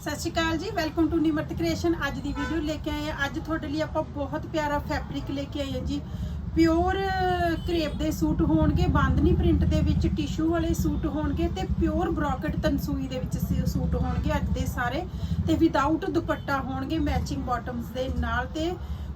ਸਤਿ ਸ਼੍ਰੀ ਅਕਾਲ ਜੀ welcome to Nimrat creation ਅੱਜ ਦੀ ਵੀਡੀਓ ਲੈ ਕੇ ਆਏ ਆ ਅੱਜ ਤੁਹਾਡੇ ਲਈ ਆਪਾਂ ਬਹੁਤ ਪਿਆਰਾ ਫੈਬਰਿਕ ਲੈ ਕੇ ਆਏ ਆ ਜੀ। ਪਿਓਰ ਕਰੇਪ ਦੇ ਸੂਟ ਹੋਣਗੇ, ਬਾਂਦਨੀ ਪ੍ਰਿੰਟ ਦੇ ਵਿੱਚ ਟਿਸ਼ੂ ਵਾਲੇ ਸੂਟ ਹੋਣਗੇ ਤੇ ਪਿਓਰ ਬ੍ਰੋਕਟ ਤਨਸੂਈ ਦੇ ਵਿੱਚ ਸੂਟ ਹੋਣਗੇ ਅੱਜ ਦੇ ਸਾਰੇ। ਤੇ ਵਿਦਆਊਟ ਦੁਪੱਟਾ ਹੋਣਗੇ ਮੈਚਿੰਗ ਬਾਟਮਸ ਦੇ ਨਾਲ ਤੇ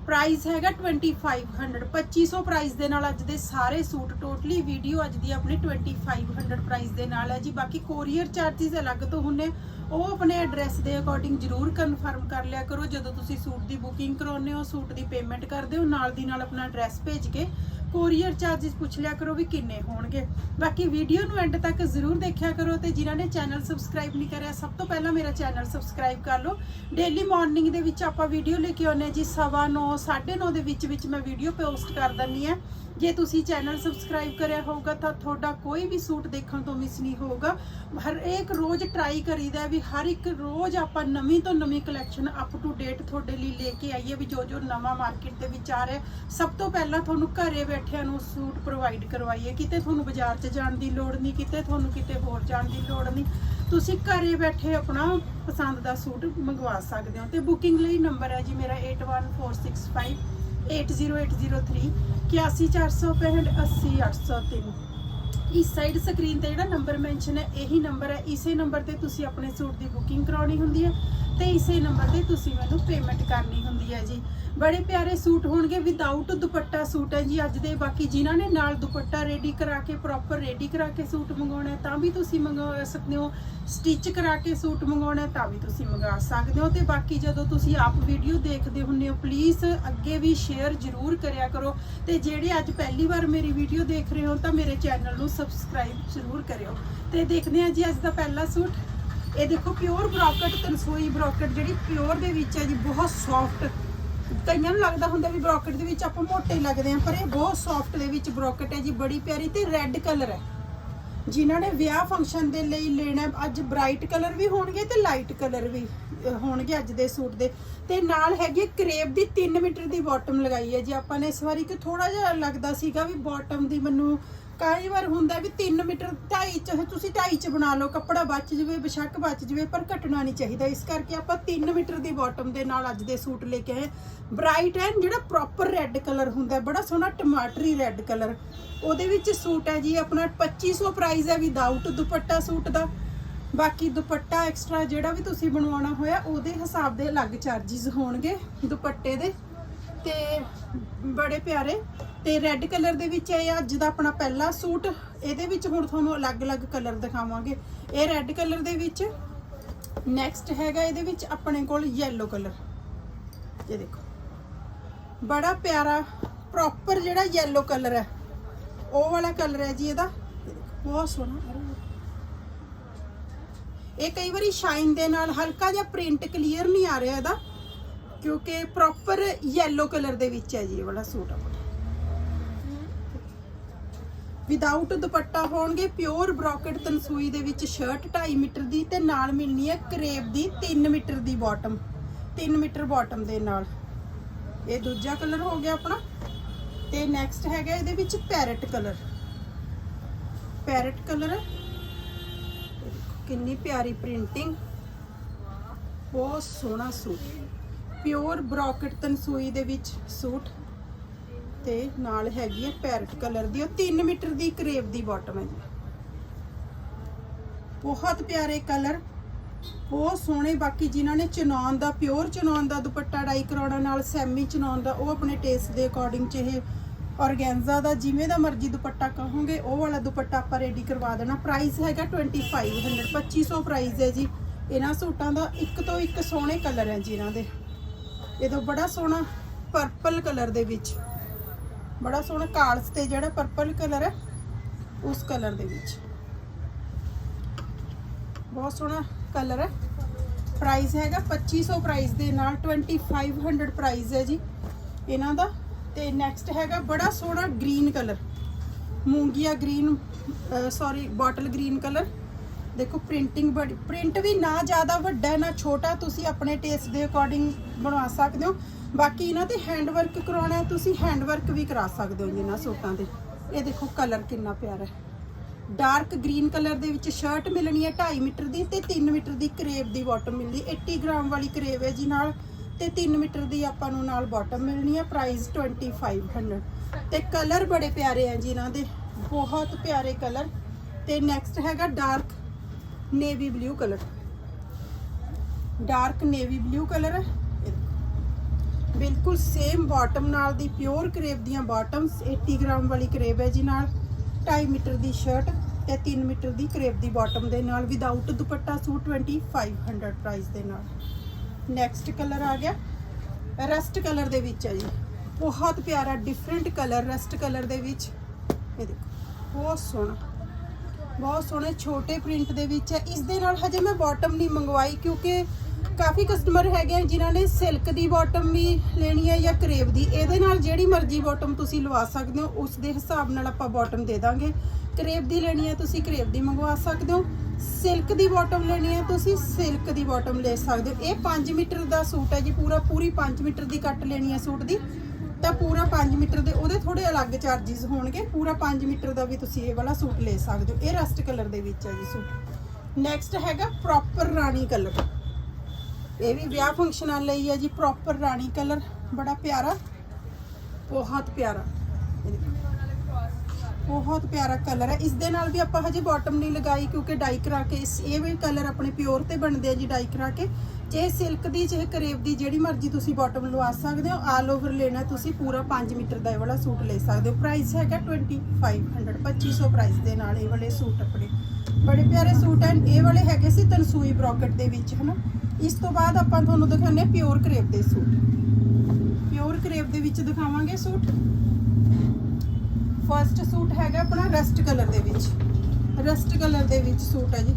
ਪ੍ਰਾਈਸ ਹੈਗਾ 2500 2500 ਪ੍ਰਾਈਸ ਦੇ ਨਾਲ ਅੱਜ ਦੇ ਸਾਰੇ ਸੂਟ ਟੋਟਲੀ ਵੀਡੀਓ ਅੱਜ ਦੀ ਆਪਣੀ 2500 ਪ੍ਰਾਈਸ ਦੇ ਨਾਲ ਹੈ ਜੀ। ਬਾਕੀ ਕੋਰੀਅਰ ਚਾਰजेस ਅਲੱਗ ਤੋਂ ਹੁੰਨੇ ਉਹ ਆਪਣੇ ਐਡਰੈਸ ਦੇ ਅਕੋਰਡਿੰਗ ਜਰੂਰ ਕਨਫਰਮ ਕਰ ਲਿਆ ਕਰੋ। ਜਦੋਂ ਤੁਸੀਂ ਸੂਟ ਦੀ ਬੁਕਿੰਗ ਕਰਾਉਂਦੇ ਹੋ, ਸੂਟ ਦੀ ਪੇਮੈਂਟ ਕਰਦੇ ਹੋ, ਨਾਲ ਦੀ ਨਾਲ ਆਪਣਾ ਐਡਰੈਸ ਭੇਜ ਕੇ ਕੋਰੀਅਰ ਚਾਰजेस ਪੁੱਛ ਲਿਆ ਕਰੋ ਵੀ ਕਿੰਨੇ ਹੋਣਗੇ। ਬਾਕੀ ਵੀਡੀਓ ਨੂੰ ਐਂਡ ਤੱਕ ਜ਼ਰੂਰ ਦੇਖਿਆ ਕਰੋ ਤੇ ਜਿਨ੍ਹਾਂ ਨੇ ਚੈਨਲ ਸਬਸਕ੍ਰਾਈਬ ਨਹੀਂ ਕਰਿਆ, ਸਭ ਤੋਂ ਪਹਿਲਾਂ ਮੇਰਾ ਚੈਨਲ ਸਬਸਕ੍ਰਾਈਬ ਕਰ ਲਓ। ਡੇਲੀ ਮਾਰਨਿੰਗ ਦੇ ਵਿੱਚ ਆਪਾਂ ਵੀਡੀਓ ਲੈ ਕੇ ਆਉਂਦੇ ਹਾਂ ਜੀ 9:30 9:30 ਦੇ ਵਿੱਚ ਵਿੱਚ ਮੈਂ ਵੀਡੀਓ ਪੋਸਟ ਕਰ ਦਿੰਦੀ ਆ ਜੇ ਤੁਸੀਂ ਚੈਨਲ ਸਬਸਕ੍ਰਾਈਬ ਕਰਿਆ ਹੋਊਗਾ ਤਾਂ ਤੁਹਾਡਾ ਕੋਈ ਵੀ ਸੂਟ ਦੇਖਣ ਤੋਂ ਮਿਸ ਨਹੀਂ ਹੋਊਗਾ। ਹਰ ਇੱਕ ਰੋਜ਼ ਟਰਾਈ ਕਰੀਦਾ ਵੀ ਹਰ ਇੱਕ ਰੋਜ਼ ਆਪਾਂ ਨਵੀਂ ਤੋਂ ਨਵੀਂ ਕਲੈਕਸ਼ਨ ਅਪ ਟੂ ਡੇਟ ਤੁਹਾਡੇ ਲਈ ਲੈ ਕੇ ਆਈਏ ਵੀ ਜੋ ਜੋ ਨਵਾਂ ਮਾਰਕੀਟ ਦੇ ਵਿੱਚ ਆ ਰਿਹਾ ਸਭ ਤੋਂ ਪਹਿਲਾਂ ਤੁਹਾਨੂੰ ਘਰੇ ਬੈਠਿਆਂ ਨੂੰ ਸੂਟ ਪ੍ਰੋਵਾਈਡ ਕਰਵਾਈਏ, ਕਿਤੇ ਤੁਹਾਨੂੰ ਬਾਜ਼ਾਰ 'ਚ ਜਾਣ ਦੀ ਲੋੜ ਨਹੀਂ, ਕਿਤੇ ਤੁਹਾਨੂੰ ਕਿਤੇ ਹੋਰ ਜਾਣ ਦੀ ਲੋੜ ਨਹੀਂ। ਤੁਸੀਂ ਘਰੇ ਬੈਠੇ ਆਪਣਾ ਪਸੰਦ ਦਾ ਸੂਟ ਮੰਗਵਾ ਸਕਦੇ ਹੋ। ਤੇ ਬੁਕਿੰਗ ਲਈ ਨੰਬਰ ਹੈ ਜੀ ਮੇਰਾ 81465 80803 81465 80803 ਇਸ ਸਾਈਡ ਸਕਰੀਨ ਤੇ ਜਿਹੜਾ ਨੰਬਰ ਮੈਂਸ਼ਨ ਹੈ, ਇਹੀ ਨੰਬਰ ਹੈ। ਇਸੇ ਨੰਬਰ ਤੇ ਤੁਸੀਂ ਆਪਣੇ ਸੂਟ ਦੀ ਬੁਕਿੰਗ ਕਰਾਉਣੀ ਹੁੰਦੀ ਹੈ ਤੇ ਇਸੇ ਨੰਬਰ ਤੇ ਤੁਸੀਂ ਮੈਨੂੰ ਪੇਮੈਂਟ ਕਰਨੀ ਹੁੰਦੀ ਹੈ ਜੀ। ਬੜੇ ਪਿਆਰੇ ਸੂਟ ਹੋਣਗੇ ਵਿਦਆਊਟ ਦੁਪੱਟਾ ਸੂਟ ਹੈ ਜੀ ਅੱਜ ਦੇ, ਬਾਕੀ ਜਿਨ੍ਹਾਂ ਨੇ ਨਾਲ ਦੁਪੱਟਾ ਰੈਡੀ ਕਰਾ ਕੇ ਪ੍ਰੋਪਰ ਰੈਡੀ ਕਰਾ ਕੇ ਸੂਟ ਮੰਗਾਉਣਾ ਤਾਂ ਵੀ ਤੁਸੀਂ ਮੰਗਾ ਸਕਦੇ ਹੋ। ਸਟਿਚ ਕਰਾ ਕੇ ਸੂਟ ਮੰਗਾਉਣਾ ਤਾਂ ਵੀ ਤੁਸੀਂ ਮੰਗਾ ਸਕਦੇ ਹੋ। ਤੇ ਬਾਕੀ ਜਦੋਂ ਤੁਸੀਂ ਆਪ ਵੀਡੀਓ ਦੇਖਦੇ ਹੁੰਦੇ ਹੋ ਪਲੀਜ਼ ਅੱਗੇ ਵੀ ਸ਼ੇਅਰ ਜ਼ਰੂਰ ਕਰਿਆ ਕਰੋ। ਤੇ ਜਿਹੜੇ ਅੱਜ ਪਹਿਲੀ ਵਾਰ ਮੇਰੀ ਵੀਡੀਓ ਦੇਖ ਰਹੇ ਹੋ, ਤਾਂ ਮੇਰੇ ਚੈਨਲ ਨੂੰ ਸਬਸਕ੍ਰਾਈਬ ਜ਼ਰੂਰ ਕਰਿਓ। ਤੇ ਦੇਖਦੇ ਹਾਂ ਜੀ ਅੱਜ ਦਾ ਪਹਿਲਾ ਸੂਟ। ਇਹ ਦੇਖੋ ਪਿਓਰ ਬ੍ਰੋਕਟ ਤਨਸੂਈ ਬ੍ਰੋਕਟ ਜਿਹੜੀ ਪਿਓਰ ਦੇ ਵਿੱਚ ਹੈ ਜੀ, ਬਹੁਤ ਸੌਫਟ ਕਈਆਂ ਨੂੰ ਲੱਗਦਾ ਹੁੰਦਾ ਵੀ ਬ੍ਰੋਕਟ ਦੇ ਵਿੱਚ ਆਪਾਂ ਮੋਟੇ ਲੱਗਦੇ ਆ ਪਰ ਇਹ ਬਹੁਤ ਸੌਫਟ ਦੇ ਵਿੱਚ ਬ੍ਰੋਕਟ ਹੈ ਜੀ, ਬੜੀ ਪਿਆਰੀ ਤੇ ਰੈੱਡ ਕਲਰ ਹੈ। ਜਿਨ੍ਹਾਂ ਨੇ ਵਿਆਹ ਫੰਕਸ਼ਨ ਦੇ ਲਈ ਲੈਣਾ, ਅੱਜ ਬ੍ਰਾਈਟ ਕਲਰ ਵੀ ਹੋਣਗੇ ਤੇ ਲਾਈਟ ਕਲਰ ਵੀ ਹੋਣਗੇ ਅੱਜ ਦੇ ਸੂਟ ਦੇ। ਤੇ ਨਾਲ ਹੈਗੀ ਕਰੇਪ ਦੀ 3 ਮੀਟਰ ਦੀ ਬਾਟਮ ਲਗਾਈ ਹੈ ਜੀ। ਆਪਾਂ ਨੇ ਇਸ ਵਾਰੀ ਕਿ ਥੋੜਾ ਜਿਹਾ ਲੱਗਦਾ ਸੀਗਾ ਵੀ ਬਾਟਮ ਦੀ ਮੈਨੂੰ ਕਈ ਵਾਰ ਹੁੰਦਾ ਵੀ 3 ਮੀਟਰ 2.5 ਚ, ਤੁਸੀਂ 2.5 ਚ ਬਣਾ ਲਓ, ਕੱਪੜਾ ਬਚ ਜਵੇ ਬਸ਼ੱਕ ਬਚ ਜਵੇ, ਪਰ ਘਟਣਾ ਨਹੀਂ ਚਾਹੀਦਾ। ਇਸ ਕਰਕੇ ਆਪਾਂ 3 ਮੀਟਰ ਦੀ ਬਾਟਮ ਦੇ ਨਾਲ ਅੱਜ ਦੇ ਸੂਟ ਲੈ ਕੇ ਆਏ ਬ੍ਰਾਈਟ ਐਂਡ ਜਿਹੜਾ ਪ੍ਰੋਪਰ ਰੈੱਡ ਕਲਰ ਹੁੰਦਾ, ਬੜਾ ਸੋਹਣਾ ਟਮਾਟਰੀ ਰੈੱਡ ਕਲਰ ਉਹਦੇ ਵਿੱਚ ਸੂਟ ਹੈ ਜੀ, ਆਪਣਾ 2500 ਪ੍ਰਾਈਸ ਹੈ ਵਿਦਆਊਟ ਦੁਪੱਟਾ ਸੂਟ ਦਾ। ਬਾਕੀ ਦੁਪੱਟਾ ਐਕਸਟਰਾ ਜਿਹੜਾ ਵੀ ਤੁਸੀਂ ਬਣਵਾਉਣਾ ਹੋਇਆ, ਉਹਦੇ ਹਿਸਾਬ ਦੇ ਅਲੱਗ ਚਾਰजेस ਹੋਣਗੇ ਦੁਪੱਟੇ ਦੇ। ਤੇ ਬੜੇ ਪਿਆਰੇ ਤੇ ਰੈੱਡ ਕਲਰ ਦੇ ਵਿੱਚ ਇਹ ਅੱਜ ਦਾ ਆਪਣਾ ਪਹਿਲਾ ਸੂਟ। ਇਹਦੇ ਵਿੱਚ ਹੁਣ ਤੁਹਾਨੂੰ ਅਲੱਗ-ਅਲੱਗ ਕਲਰ ਦਿਖਾਵਾਂਗੇ। ਇਹ ਰੈੱਡ ਕਲਰ ਦੇ ਵਿੱਚ ਨੈਕਸਟ ਹੈਗਾ ਇਹਦੇ ਵਿੱਚ ਆਪਣੇ ਕੋਲ ਯੈਲੋ ਕਲਰ ਇਹ ਦੇਖੋ। ਬੜਾ ਪਿਆਰਾ ਪ੍ਰੋਪਰ ਜਿਹੜਾ ਯੈਲੋ ਕਲਰ ਹੈ, ਉਹ ਵਾਲਾ ਕਲਰ ਹੈ ਜੀ ਇਹਦਾ। ਬਹੁਤ ਸੋਹਣਾ। ਇਹ ਕਈ ਵਾਰੀ ਸ਼ਾਈਨ ਦੇ ਨਾਲ ਹਲਕਾ ਜਿਹਾ ਪ੍ਰਿੰਟ ਕਲੀਅਰ ਨਹੀਂ ਆ ਰਿਹਾ ਇਹਦਾ, ਕਿਉਂਕਿ ਪ੍ਰੋਪਰ ਯੈਲੋ ਕਲਰ ਦੇ ਵਿੱਚ ਹੈ ਜੀ ਇਹ ਵਾਲਾ ਸੂਟ ਆਪਣਾ। ਵਿਦਆਊਟ ਦੁਪੱਟਾ ਹੋਣਗੇ ਪਿਓਰ ਬ੍ਰੋਕਟ ਤਨਸੂਈ ਦੇ ਵਿੱਚ ਸ਼ਰਟ 2.5 ਮੀਟਰ ਦੀ ਤੇ ਨਾਲ ਮਿਲਣੀ ਹੈ ਕਰੇਬ ਦੀ 3 ਮੀਟਰ ਦੀ ਬਾਟਮ 3 ਮੀਟਰ ਬਾਟਮ ਦੇ ਨਾਲ। ਇਹ ਦੂਜਾ ਕਲਰ ਹੋ ਗਿਆ ਆਪਣਾ। ਤੇ ਨੈਕਸਟ ਹੈਗਾ ਇਹਦੇ ਵਿੱਚ ਪੈਰਟ ਕਲਰ ਪੈਰਟ ਕਲਰ ਕਿੰਨੀ ਪਿਆਰੀ ਪ੍ਰਿੰਟਿੰਗ ਬਹੁਤ ਸੋਹਣਾ ਸੂਟ। ਪਿਓਰ ਬ੍ਰੋਕਟ ਤਨਸੂਈ ਦੇ ਵਿੱਚ ਸੂਟ। ਤੇ ਨਾਲ ਹੈਗੀ ਹੈ ਪੈਰਟ ਕਲਰ ਦੀ, ਉਹ 3 ਮੀਟਰ ਦੀ ਕਰੇਪ ਦੀ ਬਾਟਮ ਹੈ ਜੀ। ਬਹੁਤ ਪਿਆਰੇ ਕਲਰ, ਬਹੁਤ ਸੋਹਣੇ, ਬਾਕੀ ਜਿਨ੍ਹਾਂ ਨੇ ਚਨੌਨ ਦਾ ਪਿਓਰ ਚਨੌਨ ਦਾ ਦੁਪੱਟਾ ਡਾਈ ਕਰਾਉਣਾ ਨਾਲ ਸੈਮੀ ਚਨੌਨ ਦਾ, ਉਹ ਆਪਣੇ ਟੇਸਟ ਦੇ ਅਕੋਰਡਿੰਗ ਚ ਇਹ ਔਰਗੈਂਜ਼ਾ ਦਾ, ਜਿਵੇਂ ਦਾ ਮਰਜ਼ੀ ਦੁਪੱਟਾ ਕਹੋਗੇ, ਉਹ ਵਾਲਾ ਦੁਪੱਟਾ ਆਪਾਂ ਰੈਡੀ ਕਰਵਾ ਦੇਣਾ। ਪ੍ਰਾਈਸ ਹੈਗਾ 2500 2500 ਪ੍ਰਾਈਸ ਹੈ ਜੀ। ਇਹਨਾਂ ਸੂਟਾਂ ਦਾ ਇੱਕ ਤੋਂ ਇੱਕ ਸੋਹਣੇ ਕਲਰ ਹੈ ਜੀ ਇਹਨਾਂ ਦੇ। ਇਹ ਤੋਂ ਬੜਾ ਸੋਹਣਾ ਪਰਪਲ ਕਲਰ ਦੇ ਵਿੱਚ। ਬੜਾ ਸੋਹਣਾ ਕਾਲਸ ਤੇ ਜਿਹੜਾ ਪਰਪਲ ਕਲਰ ਹੈ, ਉਸ ਕਲਰ ਦੇ ਵਿੱਚ। ਬਹੁਤ ਸੋਹਣਾ ਕਲਰ ਹੈ। ਪ੍ਰਾਈਸ ਹੈਗਾ 2500 ਪ੍ਰਾਈਸ ਦੇ ਨਾਲ 2500 ਪ੍ਰਾਈਸ ਹੈ ਜੀ ਇਹਨਾਂ ਦਾ। ਤੇ ਨੈਕਸਟ ਹੈਗਾ ਬੜਾ ਸੋਹਣਾ green colour ਮੂੰਗੀਆ green sorry bottle green colour ਦੇਖੋ ਪ੍ਰਿੰਟਿੰਗ ਬੜੀ ਪ੍ਰਿੰਟ ਵੀ ਨਾ ਜ਼ਿਆਦਾ ਵੱਡਾ, ਨਾ ਛੋਟਾ, ਤੁਸੀਂ ਆਪਣੇ ਟੇਸਟ ਦੇ ਅਕੋਰਡਿੰਗ ਬਣਵਾ ਸਕਦੇ ਹੋ। ਬਾਕੀ ਇਹਨਾਂ ਤੇ ਹੈਂਡ ਵਰਕ ਕਰਾਉਣਾ ਤੁਸੀਂ ਹੈਂਡ ਵਰਕ ਵੀ ਕਰਾ ਸਕਦੇ ਹੋ ਜੀ ਇਹਨਾਂ ਸੂਟਾਂ ਤੇ। ਇਹ ਦੇਖੋ ਕਲਰ ਕਿੰਨਾ ਪਿਆਰਾ ਹੈ। ਡਾਰਕ ਗ੍ਰੀਨ ਕਲਰ ਦੇ ਵਿੱਚ ਸ਼ਰਟ ਮਿਲਣੀ ਹੈ 2.5 ਮੀਟਰ ਦੀ ਤੇ 3 ਮੀਟਰ ਦੀ ਕਰੇਬ ਦੀ ਬਾਟਮ ਮਿਲਦੀ 80 ਗ੍ਰਾਮ ਵਾਲੀ ਕਰੇਬ ਹੈ ਜੀ ਨਾਲ ਤੇ 3 ਮੀਟਰ ਦੀ ਆਪਾਂ ਨੂੰ ਨਾਲ ਬਾਟਮ ਮਿਲਣੀ ਹੈ ਪ੍ਰਾਈਸ 2500 ਤੇ ਕਲਰ ਬੜੇ ਪਿਆਰੇ ਆ ਜੀ ਇਹਨਾਂ ਦੇ, ਬਹੁਤ ਪਿਆਰੇ ਕਲਰ ਤੇ ਨੈਕਸਟ ਹੈਗਾ dark navy blue colour dark navy blue colour ਹੈ। ਬਿਲਕੁਲ ਸੇਮ ਬਾਟਮ ਨਾਲ ਦੀ ਪਿਓਰ ਕਰੇਵ ਦੀਆਂ ਬਾਟਮਸ 80 ਗ੍ਰਾਮ ਵਾਲੀ ਕਰੇਵ ਹੈ ਜੀ ਨਾਲ। 2.5 ਮੀਟਰ ਦੀ ਸ਼ਰਟ ਤੇ 3 ਮੀਟਰ ਦੀ ਕਰੇਵ ਦੀ ਬਾਟਮ ਦੇ ਨਾਲ ਵਿਦਆਊਟ ਦੁਪੱਟਾ ਸੂਟ 2500 ਪ੍ਰਾਈਸ ਦੇ ਨਾਲ। ਨੈਕਸਟ ਕਲਰ ਆ ਗਿਆ। ਰਸਟ ਕਲਰ ਦੇ ਵਿੱਚ ਹੈ ਜੀ। ਬਹੁਤ ਪਿਆਰਾ ਡਿਫਰੈਂਟ ਕਲਰ ਰਸਟ ਕਲਰ ਦੇ ਵਿੱਚ। ਇਹ ਦੇਖੋ, ਬਹੁਤ ਸੋਹਣਾ। ਬਹੁਤ ਸੋਹਣੇ, ਛੋਟੇ ਪ੍ਰਿੰਟ ਦੇ ਵਿੱਚ ਹੈ। ਇਸ ਦੇ ਨਾਲ ਹਜੇ ਮੈਂ ਬਾਟਮ ਨਹੀਂ ਮੰਗਵਾਈ, ਕਿਉਂਕਿ ਕਾਫੀ ਕਸਟਮਰ ਹੈਗੇ ਆ ਜਿਨ੍ਹਾਂ ਨੇ ਸਿਲਕ ਦੀ ਬਾਟਮ ਵੀ ਲੈਣੀ ਹੈ ਜਾਂ ਕਰੇਵ ਦੀ। ਇਹਦੇ ਨਾਲ ਜਿਹੜੀ ਮਰਜ਼ੀ ਬਾਟਮ ਤੁਸੀਂ ਲਵਾ ਸਕਦੇ ਹੋ ਉਸ ਦੇ ਹਿਸਾਬ ਨਾਲ ਆਪਾਂ ਬਾਟਮ ਦੇ ਦਾਂਗੇ। ਕਰੇਵ ਦੀ ਲੈਣੀ ਹੈ ਤੁਸੀਂ ਕਰੇਵ ਦੀ ਮੰਗਵਾ ਸਕਦੇ ਹੋ। ਸਿਲਕ ਦੀ ਬਾਟਮ ਲੈਣੀ ਹੈ ਤੁਸੀਂ ਸਿਲਕ ਦੀ ਬਾਟਮ ਲੈ ਸਕਦੇ ਹੋ। ਇਹ 5 ਮੀਟਰ ਦਾ ਸੂਟ ਹੈ ਜੀ, ਪੂਰਾ, ਪੂਰੀ 5 ਮੀਟਰ ਦੀ ਕੱਟ ਲੈਣੀ ਹੈ ਸੂਟ ਦੀ। ਤਾਂ ਪੂਰਾ 5 ਮੀਟਰ ਦੇ, ਉਹਦੇ ਥੋੜੇ ਅਲੱਗ ਚਾਰजेस ਹੋਣਗੇ। ਪੂਰਾ 5 ਮੀਟਰ ਦਾ ਵੀ ਤੁਸੀਂ ਇਹ ਵਾਲਾ ਸੂਟ ਲੈ ਸਕਦੇ ਹੋ। ਇਹ ਰਸਟ ਕਲਰ ਦੇ ਵਿੱਚ ਹੈ ਜੀ ਸੂਟ। ਨੈਕਸਟ ਹੈਗਾ ਪ੍ਰੋਪਰ ਰਾਣੀ ਕਲਰ ਇਹ ਵੀ ਵਿਆਹ ਫੰਕਸ਼ਨਾਂ ਲਈ ਹੈ ਜੀ ਪ੍ਰੋਪਰ ਰਾਣੀ ਕਲਰ ਬੜਾ ਪਿਆਰਾ, ਬਹੁਤ ਪਿਆਰਾ। ਬਹੁਤ ਪਿਆਰਾ ਕਲਰ ਹੈ ਇਸ ਦੇ ਨਾਲ ਵੀ ਆਪਾਂ ਹਜੇ ਬਾਟਮ ਨਹੀਂ ਲਗਾਈ, ਕਿਉਂਕਿ ਡਾਈ ਕਰਾ ਕੇ ਇਸ ਇਹ ਵੀ ਕਲਰ ਆਪਣੇ ਪਿਓਰ ਤੇ ਬਣਦੇ ਆ ਜੀ ਡਾਈ ਕਰਾ ਕੇ। ਜੇ ਸਿਲਕ ਦੀ ਜੇ ਕਰੇਬ ਦੀ, ਜਿਹੜੀ ਮਰਜ਼ੀ ਤੁਸੀਂ ਬਾਟਮ ਲਵਾ ਸਕਦੇ ਹੋ। ਆਲ ਓਵਰ ਲੈਣਾ ਤੁਸੀਂ, ਪੂਰਾ 5 ਮੀਟਰ ਦਾ ਇਹ ਵਾਲਾ ਸੂਟ ਲੈ ਸਕਦੇ ਹੋ। ਪ੍ਰਾਈਸ ਹੈਗਾ 2500 2500 ਪ੍ਰਾਈਸ ਦੇ ਨਾਲ ਇਹ ਵਾਲੇ ਸੂਟ ਆਪਣੇ। ਬੜੇ ਪਿਆਰੇ ਸੂਟ ਹਨ ਇਹ ਵਾਲੇ ਹੈਗੇ ਸੀ ਤਨਸੂਈ ਬ੍ਰੋਕਟ ਦੇ ਵਿੱਚ, ਹਨਾ? ਇਸ ਤੋਂ ਬਾਅਦ ਆਪਾਂ ਤੁਹਾਨੂੰ ਦਿਖਾਉਂਦੇ ਪਿਓਰ ਕਰੇਵ ਦੇ ਸੂਟ। ਪਿਓਰ ਕਰੇਵ ਦੇ ਵਿੱਚ ਦਿਖਾਵਾਂਗੇ ਸੂਟ। ਫਰਸਟ ਸੂਟ ਹੈਗਾ ਆਪਣਾ ਰਸਟ ਕਲਰ ਦੇ ਵਿੱਚ। ਰਸਟ ਕਲਰ ਦੇ ਵਿੱਚ ਸੂਟ ਹੈ ਜੀ।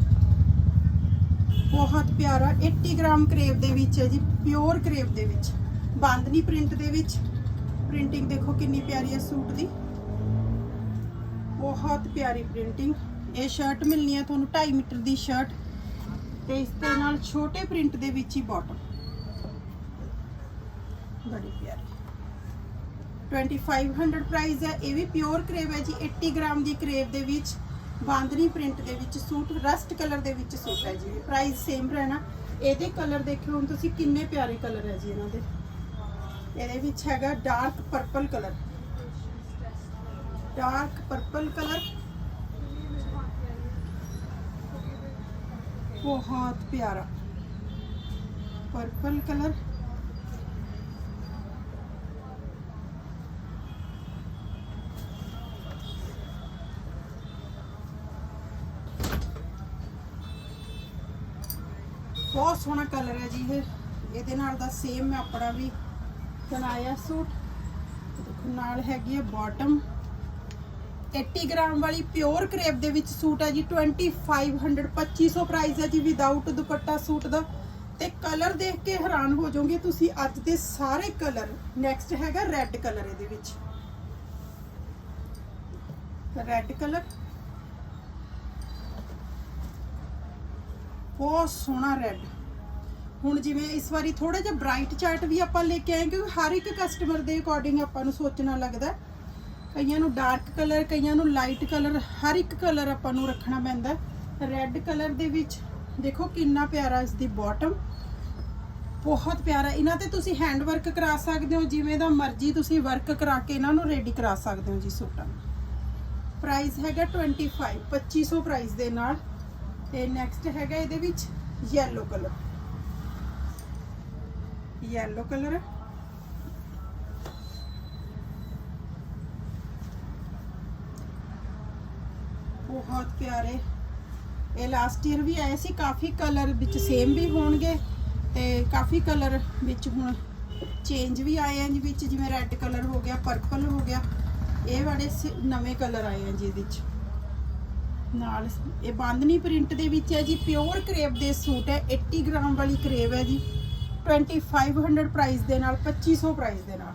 ਬਹੁਤ ਪਿਆਰਾ 80 ਗ੍ਰਾਮ ਕਰੇਵ ਦੇ ਵਿੱਚ ਹੈ ਜੀ, ਪਿਓਰ ਕਰੇਵ ਦੇ ਵਿੱਚ। ਬਾਂਦਨੀ ਪ੍ਰਿੰਟ ਦੇ ਵਿੱਚ। ਪ੍ਰਿੰਟਿੰਗ ਦੇਖੋ ਕਿੰਨੀ ਪਿਆਰੀ ਹੈ ਸੂਟ ਦੀ। ਬਹੁਤ ਪਿਆਰੀ ਪ੍ਰਿੰਟਿੰਗ। ਇਹ ਸ਼ਰਟ ਮਿਲਣੀ ਹੈ ਤੁਹਾਨੂੰ 2.5 ਮੀਟਰ ਦੀ ਸ਼ਰਟ ਤੇ ਇਸ ਦੇ ਨਾਲ ਛੋਟੇ ਪ੍ਰਿੰਟ ਦੇ ਵਿੱਚ ਹੀ ਬਾਟਮ ਬੜੀ ਪਿਆਰੀ। 2500 ਪ੍ਰਾਈਸ ਹੈ ਇਹ ਵੀ ਪਿਓਰ ਕਰੇਵ ਹੈ ਜੀ 80 ਗ੍ਰਾਮ ਦੀ ਕਰੇਵ ਦੇ ਵਿੱਚ ਬਾਂਦਨੀ ਪ੍ਰਿੰਟ ਦੇ ਵਿੱਚ ਸੂਟ ਰਸਟ ਕਲਰ ਦੇ ਵਿੱਚ ਸੂਟ ਹੈ ਜੀ। ਪ੍ਰਾਈਸ ਸੇਮ ਰਹਿਣਾ। ਇਹਦੇ ਕਲਰ ਦੇਖਿਓ, ਹੁਣ ਤੁਸੀਂ ਕਿੰਨੇ ਪਿਆਰੇ ਕਲਰ ਹੈ ਜੀ ਇਹਨਾਂ ਦੇ। ਇਹਦੇ ਵਿੱਚ ਹੈਗਾ dark purple colour dark purple colour ਬਹੁਤ ਪਿਆਰਾ। ਪਰਪਲ ਕਲਰ ਬਹੁਤ ਸੋਹਣਾ ਕਲਰ ਹੈ ਜੀ ਇਹ। ਇਹਦੇ ਨਾਲ ਦਾ ਸੇਮ ਮੈਂ ਆਪਣਾ ਵੀ ਬਣਾਇਆ ਸੂਟ ਨਾਲ ਹੈਗੀ ਹੈ ਬਾਟਮ 80 ਗ੍ਰਾਮ ਵਾਲੀ ਪਿਓਰ ਕਰੇਪ ਦੇ ਵਿੱਚ ਸੂਟ ਹੈ ਜੀ 2500 2500 ਪ੍ਰਾਈਸ ਹੈ ਜੀ ਵਿਦਆਊਟ ਦੁਪੱਟਾ ਸੂਟ ਦਾ। ਤੇ ਕਲਰ ਦੇਖ ਕੇ ਹੈਰਾਨ ਹੋ ਜਾਓਗੇ ਤੁਸੀਂ, ਅੱਜ ਦੇ ਸਾਰੇ ਕਲਰ ਨੈਕਸਟ ਹੈਗਾ ਰੈੱਡ ਕਲਰ ਇਹਦੇ ਵਿੱਚ। ਰੈੱਡ ਕਲਰ ਬਹੁਤ ਸੋਹਣਾ ਰੈੱਡ ਹੁਣ ਜਿਵੇਂ ਇਸ ਵਾਰੀ ਥੋੜਾ ਜਿਹਾ ਬ੍ਰਾਈਟ ਚਾਰਟ ਵੀ ਆਪਾਂ ਲੈ ਕੇ ਆਏ, ਕਿਉਂਕਿ ਹਰ ਇੱਕ ਕਸਟਮਰ ਦੇ ਅਕੋਰਡਿੰਗ ਆਪਾਂ ਨੂੰ ਸੋਚਣਾ ਲੱਗਦਾ ਕਈਆਂ ਨੂੰ ਡਾਰਕ ਕਲਰ ਕਈਆਂ ਨੂੰ ਲਾਈਟ ਕਲਰ ਹਰ ਇੱਕ ਕਲਰ ਆਪਾਂ ਨੂੰ ਰੱਖਣਾ ਪੈਂਦਾ ਰੈੱਡ ਕਲਰ ਦੇ ਵਿੱਚ ਦੇਖੋ ਕਿੰਨਾ ਪਿਆਰਾ ਇਸ ਦੀ ਬਾਟਮ ਬਹੁਤ ਪਿਆਰਾ। ਇਹਨਾਂ ਤੇ ਤੁਸੀਂ ਹੈਂਡ ਵਰਕ ਕਰਾ ਸਕਦੇ ਹੋ, ਜਿਵੇਂ ਦਾ ਮਰਜ਼ੀ ਤੁਸੀਂ ਵਰਕ ਕਰਾ ਕੇ ਇਹਨਾਂ ਨੂੰ ਰੈਡੀ ਕਰਾ ਸਕਦੇ ਹੋ ਜੀ ਸੂਟਾਂ ਨੂੰ। ਪ੍ਰਾਈਸ ਹੈਗਾ 25 2500 ਪ੍ਰਾਈਸ ਦੇ ਨਾਲ। ਤੇ ਨੈਕਸਟ ਹੈਗਾ ਇਹਦੇ ਵਿੱਚ ਯੈਲੋ ਕਲਰ ਯੈਲੋ ਕਲਰ ਬਹੁਤ ਪਿਆਰੇ। ਇਹ ਲਾਸਟ ਈਅਰ ਵੀ ਆਏ ਸੀ, ਕਾਫੀ ਕਲਰ ਵਿੱਚ ਸੇਮ ਵੀ ਹੋਣਗੇ ਤੇ ਕਾਫੀ ਕਲਰ ਵਿੱਚ ਹੁਣ ਚੇਂਜ ਵੀ ਆਏ ਆ ਜੀ, ਵਿੱਚ ਜਿਵੇਂ ਰੈੱਡ ਕਲਰ ਹੋ ਗਿਆ ਪਰਪਲ ਹੋ ਗਿਆ। ਇਹ ਵਾਲੇ ਸ- ਨਵੇਂ ਕਲਰ ਆਏ ਆ ਜੀ ਇਹਦੇ ਵਿੱਚ। ਨਾਲ ਇਹ ਬਾਂਦਨੀ ਪ੍ਰਿੰਟ ਦੇ ਵਿੱਚ ਹੈ ਜੀ ਪਿਓਰ ਕਰੇਪ ਦੇ ਸੂਟ ਹੈ 80 ਗ੍ਰਾਮ ਵਾਲੀ ਕਰੇਵ ਹੈ ਜੀ। 2500 ਪ੍ਰਾਈਸ ਦੇ ਨਾਲ 2500 ਪ੍ਰਾਈਸ ਦੇ ਨਾਲ।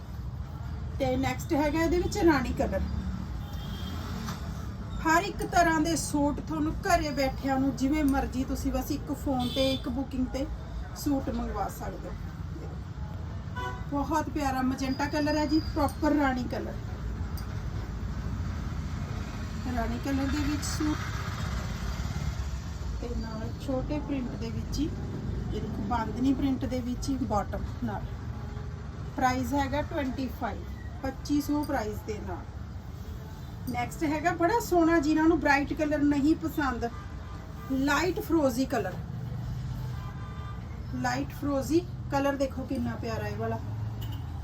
ਤੇ ਨੈਕਸਟ ਹੈਗਾ ਇਹਦੇ ਵਿੱਚ ਰਾਣੀ ਕਲਰ ਹਰ ਇੱਕ ਤਰ੍ਹਾਂ ਦੇ ਸੂਟ ਤੁਹਾਨੂੰ ਘਰੇ ਬੈਠਿਆਂ ਨੂੰ ਜਿਵੇਂ ਮਰਜ਼ੀ ਤੁਸੀਂ ਬਸ ਇੱਕ ਫੋਨ ਤੇ, ਇੱਕ ਬੁਕਿੰਗ ਤੇ ਸੂਟ ਮੰਗਵਾ ਸਕਦੇ ਹੋ। ਬਹੁਤ ਪਿਆਰਾ ਮਜੈਂਟਾ ਕਲਰ ਹੈ ਜੀ ਪ੍ਰੋਪਰ ਰਾਣੀ ਕਲਰ ਰਾਣੀ ਕਲਰ ਦੇ ਵਿੱਚ ਸੂਟ ਤੇ ਨਾਲ ਛੋਟੇ ਪ੍ਰਿੰਟ ਦੇ ਵਿੱਚ ਹੀ, ਇਹ ਦੇਖੋ ਬਾਂਦਨੀ ਪ੍ਰਿੰਟ ਦੇ ਵਿੱਚ ਹੀ ਬਾਟਮ ਨਾਲ। ਪ੍ਰਾਈਸ ਹੈਗਾ 25 2500 ਪ੍ਰਾਈਸ ਦੇ ਨਾਲ। ਨੈਕਸਟ ਹੈਗਾ ਬੜਾ ਸੋਹਣਾ ਜਿਨ੍ਹਾਂ ਨੂੰ ਬ੍ਰਾਈਟ ਕਲਰ ਨਹੀਂ ਪਸੰਦ। ਲਾਈਟ ਫਰੋਜ਼ੀ ਕਲਰ ਲਾਈਟ ਫਰੋਜ਼ੀ ਕਲਰ ਦੇਖੋ ਕਿੰਨਾ ਪਿਆਰਾ ਹੈ ਵਾਲਾ।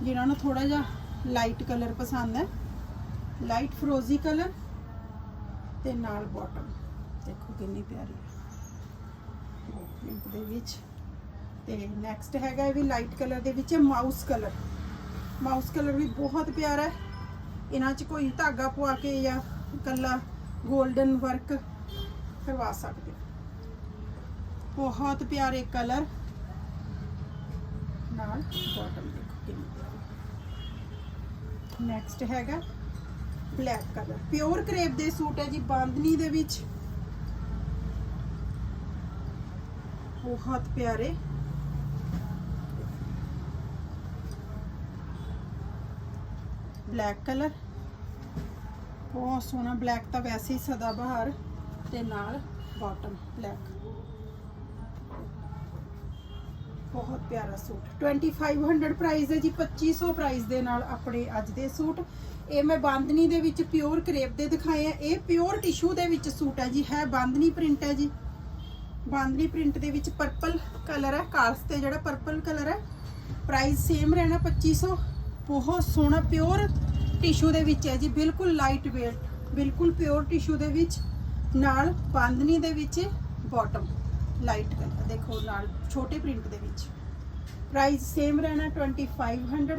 ਜਿਨ੍ਹਾਂ ਨੂੰ ਥੋੜਾ ਜਿਹਾ ਲਾਈਟ ਕਲਰ ਪਸੰਦ ਹੈ। ਲਾਈਟ ਫਰੋਜ਼ੀ ਕਲਰ ਤੇ ਨਾਲ ਬਾਟਮ ਦੇਖੋ ਕਿੰਨੀ ਪਿਆਰੀ ਹੈ। ਪ੍ਰਿੰਟ ਦੇ ਵਿੱਚ। ਤੇ ਨੈਕਸਟ ਹੈਗਾ ਇਹ ਵੀ ਲਾਈਟ ਕਲਰ ਦੇ ਵਿੱਚ ਮਾਊਸ ਕਲਰ ਮਾਊਸ ਕਲਰ ਵੀ ਬਹੁਤ ਪਿਆਰਾ ਹੈ। ਇਹਨਾਂ 'ਚ ਕੋਈ ਧਾਗਾ ਪਵਾ ਕੇ ਜਾਂ ਕੱਲਾ 골ਡਨ ਵਰਕ ਕਰਵਾ ਸਕਦੇ ਬਹੁਤ ਪਿਆਰੇ ਕਲਰ ਨਾਲ ਬਾਟਮ ਦੇਖੋ ਕਿੰਨੀ ਨੈਕਸਟ ਹੈਗਾ ਬਲੈਕ ਕਲਰ ਪਿਓਰ ਕਰੇਪ ਦੇ ਸੂਟ ਹੈ ਜੀ, ਬਾਂਦਨੀ ਦੇ ਵਿੱਚ। ਬਹੁਤ ਪਿਆਰੇ। Black colour. ਬਹੁਤ ਸੋਹਣਾ ਬਲੈਕ ਤਾਂ ਵੈਸੇ ਹੀ ਸਦਾ ਬਹਾਰ ਤੇ ਨਾਲ ਬਾਟਮ ਬਲੈਕ ਬਹੁਤ ਪਿਆਰਾ ਸੂਟ। 2500 ਪ੍ਰਾਈਸ ਹੈ ਜੀ 2500 ਪ੍ਰਾਈਸ ਦੇ ਨਾਲ ਆਪਣੇ ਅੱਜ ਦੇ ਸੂਟ। ਇਹ ਮੈਂ ਬਾਂਦਨੀ ਦੇ ਵਿੱਚ ਪਿਓਰ ਕਰੇਪ ਦੇ ਦਿਖਾਏ ਆ। ਇਹ ਪਿਓਰ ਟਿਸ਼ੂ ਦੇ ਵਿੱਚ ਸੂਟ ਹੈ ਜੀ, ਹੈ ਬਾਂਦਨੀ ਪ੍ਰਿੰਟ ਹੈ ਜੀ। ਬਾਂਦਨੀ ਪ੍ਰਿੰਟ ਦੇ ਵਿੱਚ ਪਰਪਲ ਕਲਰ ਹੈ, ਕਾਲਸ ਤੇ ਜਿਹੜਾ ਪਰਪਲ ਕਲਰ ਹੈ। ਪ੍ਰਾਈਸ ਸੇਮ ਰਹਿਣਾ 2500 ਬਹੁਤ ਸੋਹਣਾ ਪਿਓਰ ਟਿਸ਼ੂ ਦੇ ਵਿੱਚ ਹੈ ਜੀ, ਬਿਲਕੁਲ ਲਾਈਟ weight, ਬਿਲਕੁਲ ਪਿਓਰ ਟਿਸ਼ੂ ਦੇ ਵਿੱਚ, ਨਾਲ ਬਾਂਦਨੀ ਦੇ ਵਿੱਚ ਬਾਟਮ ਲਾਈਟ ਕਲਰ ਦੇਖੋ ਨਾਲ ਛੋਟੇ ਪ੍ਰਿੰਟ ਦੇ ਵਿੱਚ। ਪ੍ਰਾਈਸ ਸੇਮ ਰਹਿਣਾ 2500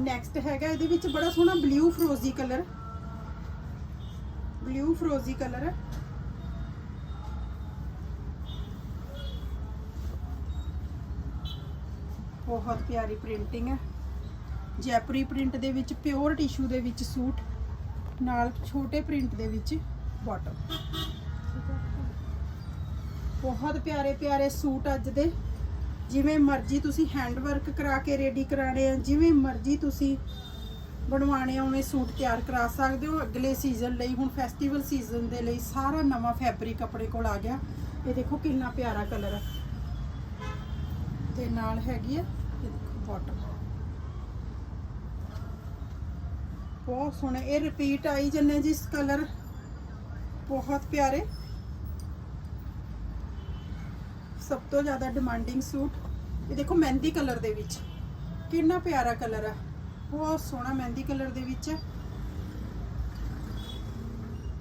ਨੈਕਸਟ ਹੈਗਾ ਇਹਦੇ ਵਿੱਚ ਬੜਾ ਸੋਹਣਾ ਬਲੂ ਫਰੋਜ਼ੀ ਕਲਰ ਬਲੂ ਫਰੋਜ਼ੀ ਕਲਰ ਹੈ ਬਹੁਤ ਪਿਆਰੀ ਪ੍ਰਿੰਟਿੰਗ ਹੈ। ਜੈਪਰੀ ਪ੍ਰਿੰਟ ਦੇ ਵਿੱਚ ਪਿਓਰ ਟਿਸ਼ੂ ਦੇ ਵਿੱਚ ਸੂਟ, ਨਾਲ ਛੋਟੇ ਪ੍ਰਿੰਟ ਦੇ ਵਿੱਚ ਬਾਟਮ। ਬਹੁਤ ਪਿਆਰੇ ਪਿਆਰੇ ਸੂਟ ਅੱਜ ਦੇ। ਜਿਵੇਂ ਮਰਜ਼ੀ ਤੁਸੀਂ ਹੈਂਡ ਵਰਕ ਕਰਾ ਕੇ ਰੈਡੀ ਕਰਾਣੇ ਆ, ਜਿਵੇਂ ਮਰਜ਼ੀ ਤੁਸੀਂ ਬਣਵਾਣੇ ਆ, ਉਵੇਂ ਸੂਟ ਤਿਆਰ ਕਰਾ ਸਕਦੇ ਹੋ। ਅਗਲੇ ਸੀਜ਼ਨ ਲਈ, ਹੁਣ ਫੈਸਟੀਵਲ ਸੀਜ਼ਨ ਦੇ ਲਈ ਸਾਰਾ ਨਵਾਂ ਫੈਬਰਿਕ ਆਪਣੇ ਕੋਲ ਆ ਗਿਆ। ਇਹ ਦੇਖੋ ਕਿੰਨਾ ਪਿਆਰਾ ਕਲਰ ਹੈ ਤੇ ਨਾਲ ਹੈਗੀ ਆ, ਇਹ ਦੇਖੋ ਬਾਟਮ ਬਹੁਤ ਸੋਹਣੇ। ਇਹ ਰਿਪੀਟ ਆਈ ਜੰਨੇ ਜੀ ਇਸ ਕਲਰ ਬਹੁਤ ਪਿਆਰੇ। ਸਭ ਤੋਂ ਜ਼ਿਆਦਾ ਡਿਮਾਂਡਿੰਗ ਸੂਟ। ਇਹ ਦੇਖੋ, ਮਹਿੰਦੀ ਕਲਰ ਦੇ ਵਿੱਚ। ਕਿੰਨਾ ਪਿਆਰਾ ਕਲਰ ਹੈ ਬਹੁਤ ਸੋਹਣਾ ਮਹਿੰਦੀ ਕਲਰ ਦੇ ਵਿੱਚ।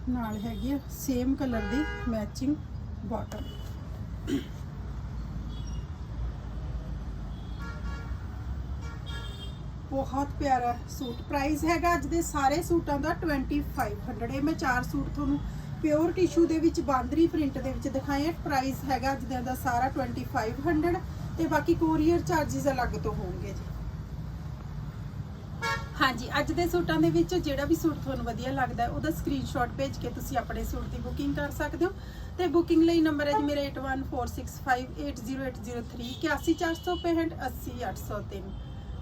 ਨਾਲ ਹੈਗੀ ਆ ਸੇਮ ਕਲਰ ਦੀ ਮੈਚਿੰਗ ਬਾਟਮ ਬਹੁਤ ਪਿਆਰਾ ਸੂਟ ਪ੍ਰਾਈਸ ਹੈਗਾ ਅੱਜ ਦੇ ਸਾਰੇ ਸੂਟਾਂ ਦਾ 2500 ਇਹ ਮੈਂ ਚਾਰ ਸੂਟ ਤੁਹਾਨੂੰ ਪਿਓਰ ਟਿਸ਼ੂ ਦੇ ਵਿੱਚ ਬਾਂਦਰੀ ਪ੍ਰਿੰਟ ਦੇ ਵਿੱਚ ਦਿਖਾਏ ਆ। ਪ੍ਰਾਈਸ ਹੈਗਾ ਅੱਜ ਦਾ ਸਾਰਾ 2500 ਤੇ ਬਾਕੀ ਕੋਰੀਅਰ ਚਾਰजेस ਅਲੱਗ ਤੋਂ ਹੋਣਗੇ ਜੀ। ਹਾਂਜੀ ਅੱਜ ਦੇ ਸੂਟਾਂ ਦੇ ਵਿੱਚ ਜਿਹੜਾ ਵੀ ਸੂਟ ਤੁਹਾਨੂੰ ਵਧੀਆ ਲੱਗਦਾ ਹੈ, ਉਹਦਾ ਸਕਰੀਨਸ਼ਾਟ ਭੇਜ ਕੇ ਤੁਸੀਂ ਆਪਣੇ ਸੂਟ ਦੀ ਬੁਕਿੰਗ ਕਰ ਸਕਦੇ ਹੋ। ਤੇ ਬੁਕਿੰਗ ਲਈ ਨੰਬਰ ਹੈ ਜੀ ਮੇਰਾ 8146580803 81465 80803